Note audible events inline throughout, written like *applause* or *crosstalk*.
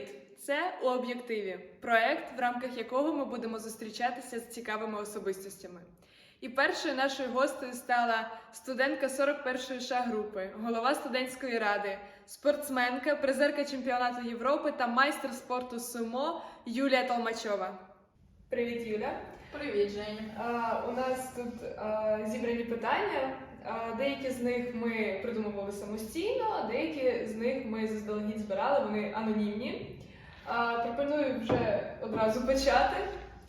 Привіт! Це у об'єктиві проект, в рамках якого ми будемо зустрічатися з цікавими особистостями. І першою нашою гостею стала студентка 41-ї ша групи, голова студентської ради, спортсменка, призерка чемпіонату Європи та майстер спорту сумо Юлія Толмачова. Привіт, Юля! Привіт, Женя. У нас тут а, зібрані питання. А, деякі з них ми придумували самостійно, а деякі з них ми заздалегідь збирали, вони анонімні. А, пропоную вже одразу почати.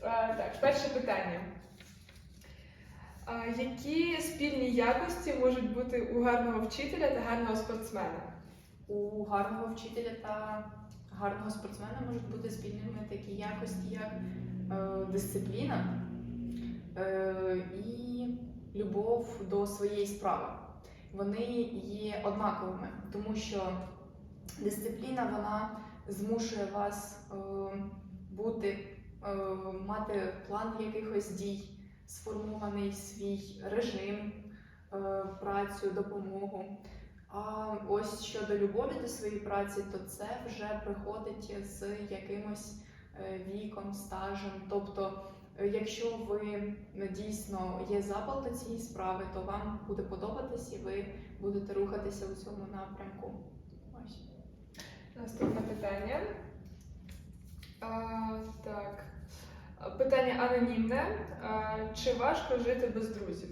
А, так, перше питання. А, які спільні якості можуть бути у гарного вчителя та гарного спортсмена? У гарного вчителя та гарного спортсмена можуть бути спільними такі якості, як дисципліна е, і любов до своєї справи. Вони є однаковими, тому що дисципліна вона змушує вас е, бути, е, мати план якихось дій, сформований свій режим, е, працю, допомогу. А ось щодо любові до своєї праці, то це вже приходить з якимось е, віком, стажем. Тобто, е, якщо ви е, дійсно є запал до цієї справи, то вам буде подобатись і ви будете рухатися у цьому напрямку. Ось. Наступне питання. А, так. Питання анонімне. А, чи важко жити без друзів?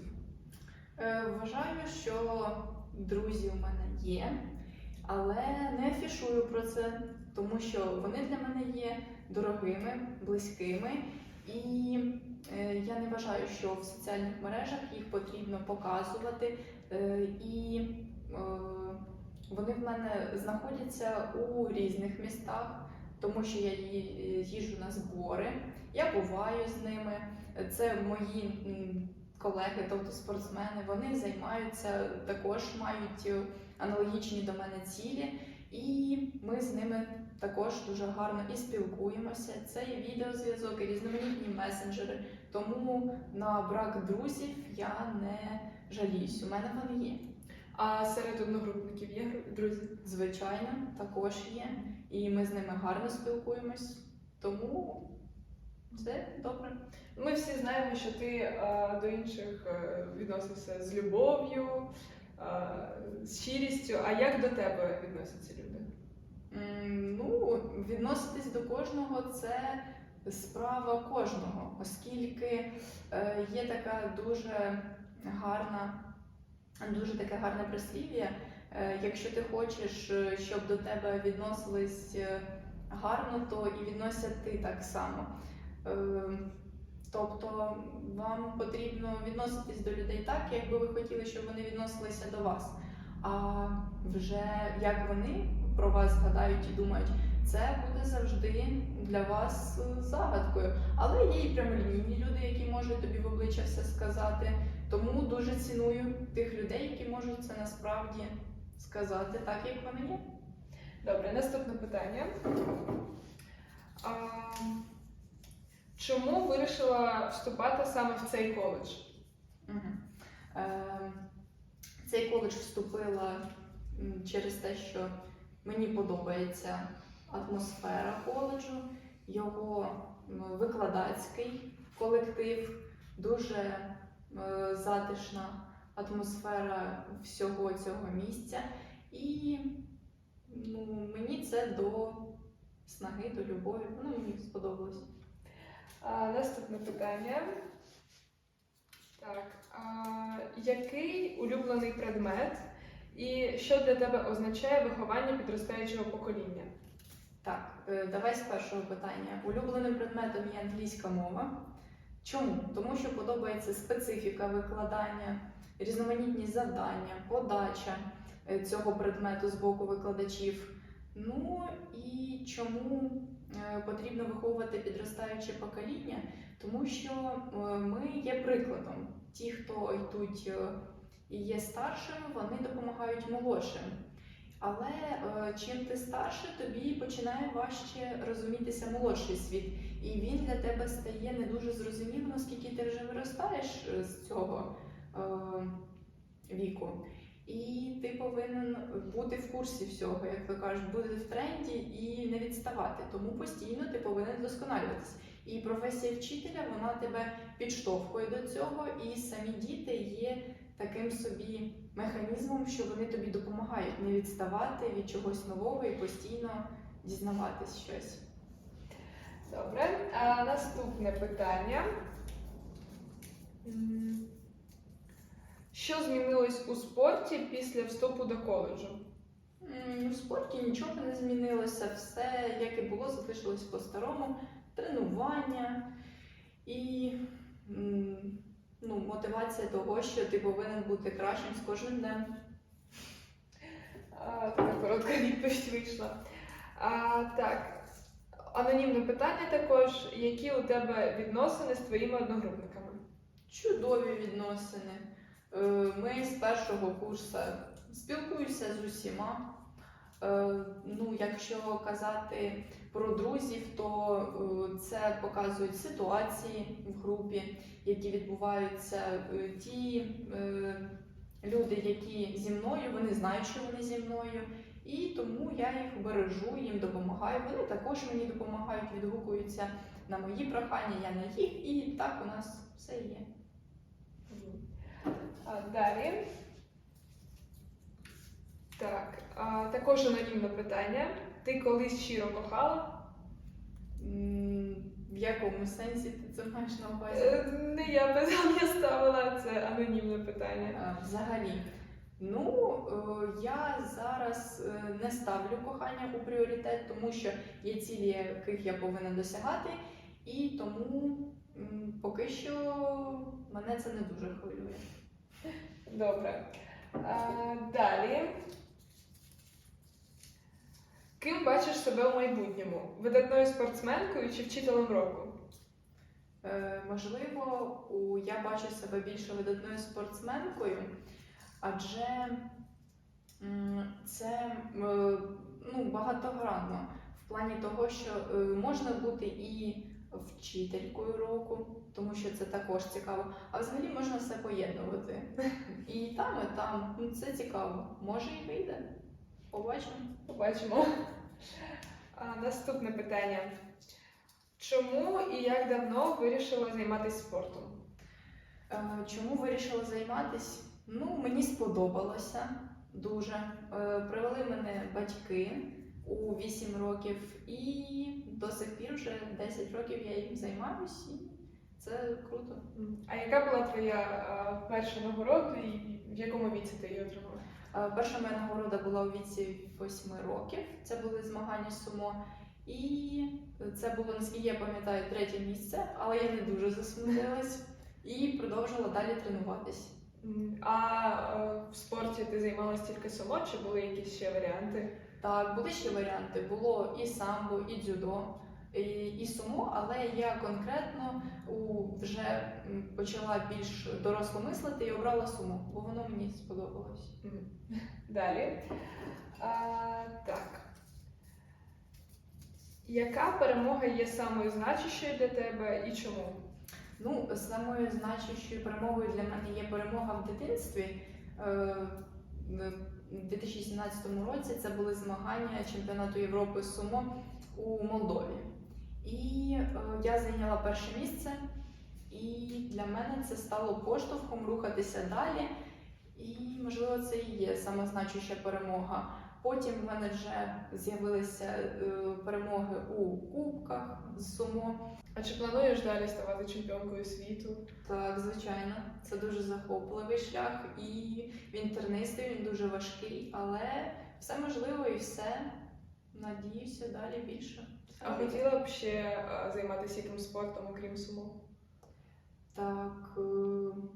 Е, Вважаю, що друзі у мене є, але не афішую про це, тому що вони для мене є дорогими, близькими, і е, я не вважаю, що в соціальних мережах їх потрібно показувати. Е, І е, вони в мене знаходяться у різних містах, тому що я ї- їжджу на збори, я буваю з ними. Це мої колеги, тобто спортсмени, вони займаються також мають аналогічні до мене цілі, і ми з ними також дуже гарно і спілкуємося. Це є відеозв'язок, і різноманітні месенджери. Тому на брак друзів я не жаліюсь. У мене вони є. А серед одногрупників є друзі? Звичайно, також є, і ми з ними гарно спілкуємось. Тому все добре. Ми всі знаємо, що ти а, до інших е, відносишся з любов'ю, а, з щирістю. А як до тебе відносяться люди? Ну, відноситись до кожного це справа кожного, оскільки е, є така дуже гарна, дуже таке гарне прислів'я. Е, якщо ти хочеш, е, щоб до тебе відносились гарно, то і відносяти так само. Тобто вам потрібно відноситись до людей так, як би ви хотіли, щоб вони відносилися до вас. А вже як вони про вас згадають і думають, це буде завжди для вас е, загадкою. Але є і прямолінійні люди, які можуть тобі в обличчя все сказати. Тому дуже ціную тих людей, які можуть це насправді сказати так, як вони є. Добре, наступне питання. А, чому вирішила вступати саме в цей коледж? Мгм. Е, цей коледж вступила через те, що мені подобається атмосфера коледжу, його викладацький колектив, дуже е, затишна атмосфера всього цього місця. І ну, мені це до снаги, до любові. Воно мені сподобалось. А, наступне питання. Так. А, який улюблений предмет і що для тебе означає виховання підростаючого покоління? Так, е, давай з першого питання. Улюбленим предметом є англійська мова. Чому? Тому що подобається специфіка викладання, різноманітні завдання, подача е, цього предмету з боку викладачів. Ну і чому е, потрібно виховувати підростаюче покоління? Тому що ми є прикладом. Ті, хто йдуть і є старшими, вони допомагають молодшим. Але е, чим ти старше, тобі починає важче розумітися молодший світ, і він для тебе стає не дуже зрозумілим, оскільки ти вже виростаєш е, з цього е, віку. І ти повинен бути в курсі всього, як то кажуть, бути в тренді і не відставати. Тому постійно ти повинен вдосконалюватися. І професія вчителя вона тебе підштовхує до цього, і самі діти є таким собі механізмом, що вони тобі допомагають не відставати від чогось нового і постійно дізнаватись щось. Добре. А наступне питання. Що змінилось у спорті після вступу до коледжу? У спорті нічого не змінилося, все як і було, залишилось по-старому. Тренування і ну, мотивація того, що ти повинен бути кращим з кожним днем. Така коротка відповідь вийшла. А, так, анонімне питання також. Які у тебе відносини з твоїми одногрупниками? Чудові відносини. Е, Ми з першого курсу спілкуюся з усіма. Е, Ну, якщо казати про друзів, то е, це показують ситуації в групі, які відбуваються. Е, Ті люди, які зі мною, вони знають, що вони зі мною, і тому я їх бережу, їм допомагаю. Вони також мені допомагають, відгукуються на мої прохання, я на їх, і так у нас все є. Далі. Так, а, також анонімне питання. Ти колись щиро кохала? М, В якому сенсі ти це маєш на увазі? Е, Не я питання ставила, це анонімне питання. Е, Взагалі, ну е, я зараз е, не ставлю кохання у пріоритет, тому що є цілі, яких я повинна досягати, і тому м, поки що мене це не дуже хвилює. Добре. А, далі. Ким бачиш себе у майбутньому? Видатною спортсменкою чи вчителем року? Е, Можливо, у- я бачу себе більше видатною спортсменкою, адже м, це е, ну, багатогранно в плані того, що е, можна бути і вчителькою року, тому що це також цікаво. А взагалі можна все поєднувати. І там, і там. Ну, це цікаво. Може і вийде. Побачимо. Побачимо. А, наступне питання. Чому і як давно вирішила займатися спортом? Е, Чому вирішила займатися? Ну, мені сподобалося дуже. Е, Привели мене батьки у 8 років, і до сих пір вже 10 років я їм займаюся, і це круто. А яка була твоя а, перша нагорода і в якому віці ти її отримала? Е, Перша моя нагорода була у віці 8 років. Це були змагання з сумо. І це було, наскільки я пам'ятаю, третє місце, але я не дуже засмутилась і продовжила далі тренуватись. А е, в спорті ти займалася тільки сумо, чи були якісь ще варіанти? Так, були ще варіанти. Було і самбо, і дзюдо, і, і сумо, але я конкретно вже почала більш доросло мислити і обрала сумо, бо воно мені сподобалось. Далі. А, так. Яка перемога є самою значущою для тебе і чому? Ну, самою значущою перемогою для мене є перемога в дитинстві. Е, У 2017 році це були змагання чемпіонату Європи з сумо у Молдові. І е, я зайняла перше місце, і для мене це стало поштовхом рухатися далі. І, можливо, це і є сама значуща перемога. Потім в мене вже з'явилися е, перемоги у кубках з сумо. А чи плануєш далі ставати чемпіонкою світу? Так, звичайно, це дуже захопливий шлях, і він тернистий, він дуже важкий, але все можливо і все. Надіюся, далі більше. А хотіла б ще е, займатися яким спортом, окрім сумо? Так, е,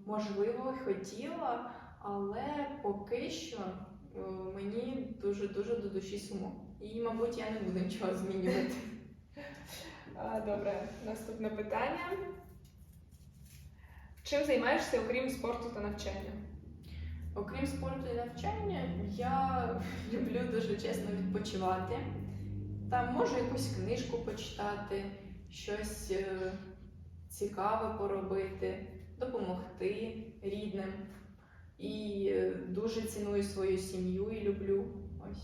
можливо, хотіла, але поки що е, мені дуже дуже до душі сумо. І, мабуть, я не буду нічого змінювати. *laughs* Добре, наступне питання. Чим займаєшся, окрім спорту та навчання? Окрім спорту і навчання, я *laughs* люблю дуже чесно відпочивати. Там можу якусь книжку почитати, щось е, цікаве поробити, допомогти рідним. і е, дуже ціную свою сім'ю і люблю. Ось.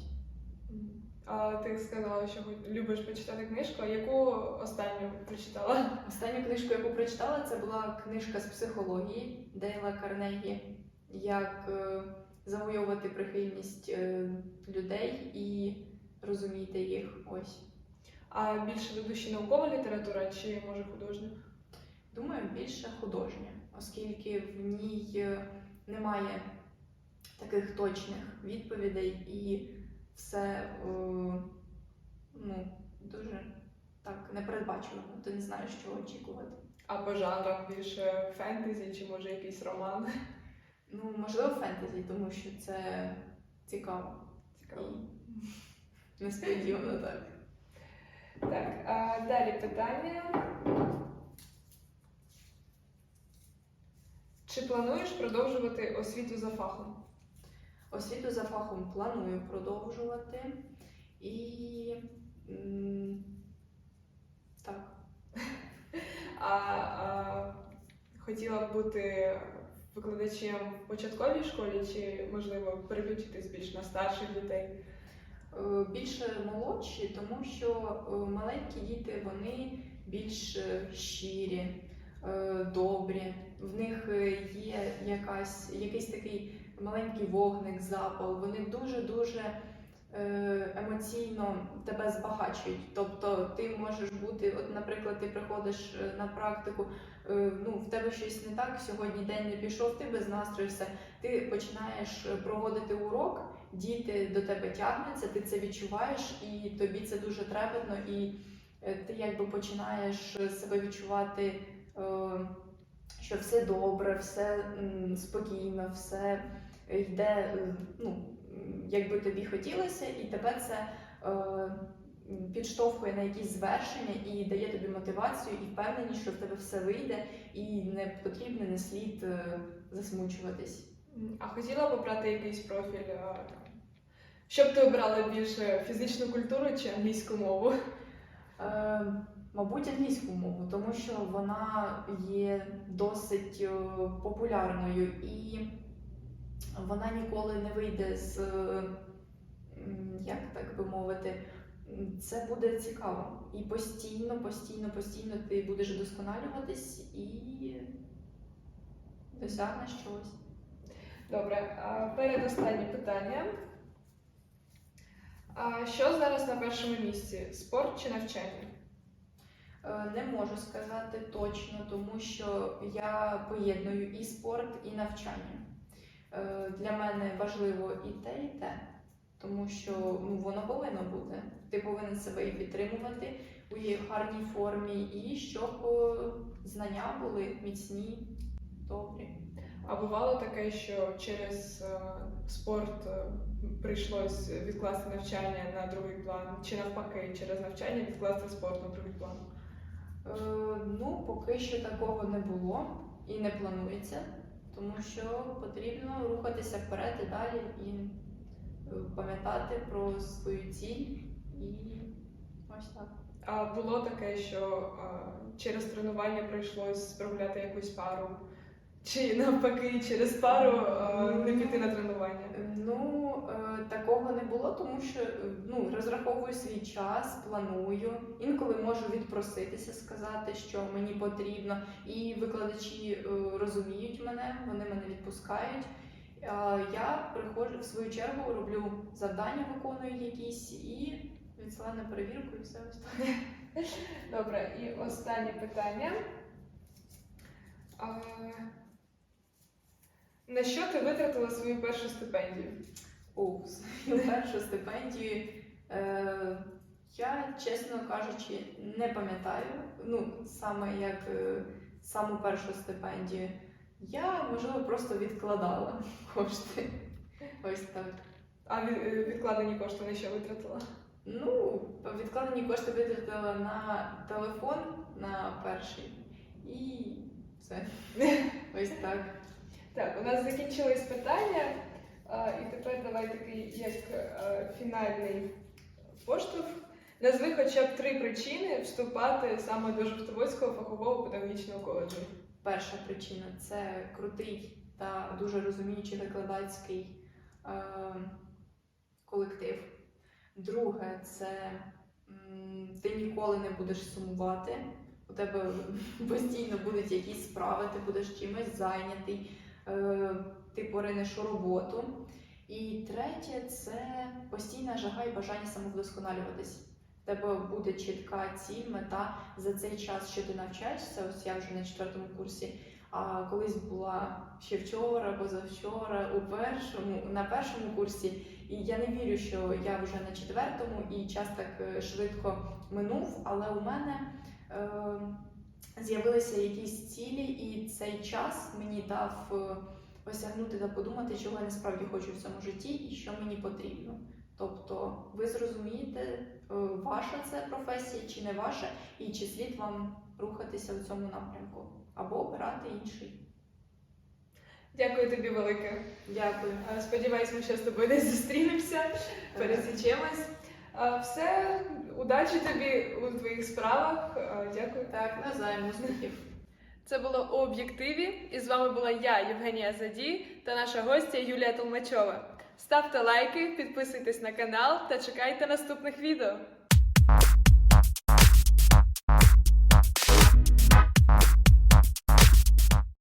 А ти сказала, що любиш почитати книжку. Яку останню прочитала? Останню книжку, яку прочитала, це була книжка з психології Дейла Карнегі. Як е, завойовувати прихильність е, людей і розуміти їх. Ось. А більше душі наукова література чи може художня? Думаю, більше художня, оскільки в ній е, немає таких точних відповідей і все ну, дуже так непередбачувано. Ти не знаєш, чого очікувати. А по жанрах більше фентезі чи може якийсь роман? Ну, можливо, фентезі, тому що це цікаво Цікаво. несподівано так. Так, а далі питання. Чи плануєш продовжувати освіту за фахом? Освіту за фахом планую продовжувати і м, так. *laughs* А, а хотіла б бути викладачем в початковій школі, чи можливо переключитись більш на старших дітей? Е, більше молодші, тому що е, маленькі діти вони більш е, щирі, добрі. В них є якась, якийсь такий маленький вогник, запал. Вони дуже-дуже е, емоційно тебе збагачують. Тобто ти можеш бути, от, наприклад, ти приходиш на практику, ну, в тебе щось не так, сьогодні день не пішов, ти без настрою. Ти починаєш е, проводити урок діти до тебе тягнуться, ти це відчуваєш, і тобі це дуже трепетно, і е, ти якби починаєш себе відчувати, е, що все добре, все спокійно, все йде, е, ну, як би тобі хотілося, і тебе це. Е, Підштовхує на якісь звершення і дає тобі мотивацію і впевненість, що в тебе все вийде, і не потрібно, не слід е, засмучуватись. А хотіла б обрати якийсь профіль? Щоб ти обрала більше фізичну культуру чи англійську мову? Е, мабуть, англійську мову, тому що вона є досить е, популярною і вона ніколи не вийде з, е, як так би мовити, це буде цікаво. І постійно, постійно, постійно ти будеш вдосконалюватись і досягнеш чогось. Добре, передостаннє питання. А що зараз на першому місці? Спорт чи навчання? Е, Не можу сказати точно, тому що я поєдную і спорт, і навчання. Е, Для мене важливо і те, і те, тому що ну, воно повинно бути. Ти повинен себе і підтримувати у її гарній формі, і щоб е, знання були міцні, добрі. А бувало таке, що через е, спорт е, прийшлось відкласти навчання на другий план, чи навпаки, через навчання відкласти спорт на другий план? Е, Ну, поки що такого не було і не планується, тому що потрібно рухатися вперед і далі і пам'ятати про свою ціль і ось так. А було таке, що е, через тренування прийшлось прогуляти якусь пару, чи навпаки, через пару е, не піти на тренування? Ну, е, такого не було, тому що е, ну, розраховую свій час, планую. Інколи можу відпроситися, сказати, що мені потрібно. І викладачі е, розуміють мене, вони мене відпускають. Я приходжу в свою чергу, роблю завдання, виконую якісь і відсилаю на перевірку і все ось так. *laughs* Добре, і останнє питання. А, на що ти витратила свою першу стипендію? О, свою першу стипендію. Е, я, чесно кажучи, не пам'ятаю. Ну, саме як е, саму першу стипендію. Я, можливо, просто відкладала кошти. Ось так. А е, відкладені кошти на що витратила? Ну, відкладені кошти витратила на телефон на перший. І все. *laughs* Ось так. Так, у нас закінчились питання, і тепер давай такий як е, фінальний поштовх. Назви хоча б три причини вступати саме до Жовтоводського фахового педагогічного коледжу. Перша причина це крутий та дуже розуміючий викладацький е, колектив. Друге, це м, ти ніколи не будеш сумувати. У тебе постійно будуть якісь справи, ти будеш чимось зайнятий, е, ти поринеш у роботу. І третє це постійна жага і бажання самовдосконалюватись. Тебе буде чітка ціль, мета за цей час, що ти навчаєшся. Ось я вже на четвертому курсі. А колись була ще вчора, позавчора, у першому, на першому курсі. І я не вірю, що я вже на четвертому і час так е, швидко минув. Але у мене е, з'явилися якісь цілі, і цей час мені дав е, осягнути та подумати, чого я насправді хочу в цьому житті і що мені потрібно. Тобто, ви зрозумієте, е, ваша це професія чи не ваша, і чи слід вам рухатися в цьому напрямку або обирати інший. Дякую тобі велике. Дякую. Е, Сподіваюсь, ми ще з тобою десь зустрінемося, пересічемось. Е, Все, удачі тобі у твоїх справах. Дякую. Так, навзаєм успіхів. Це було у об'єктиві, і з вами була я, Євгенія Заді, та наша гостя Юлія Толмачова. Ставте лайки, підписуйтесь на канал та чекайте наступних відео.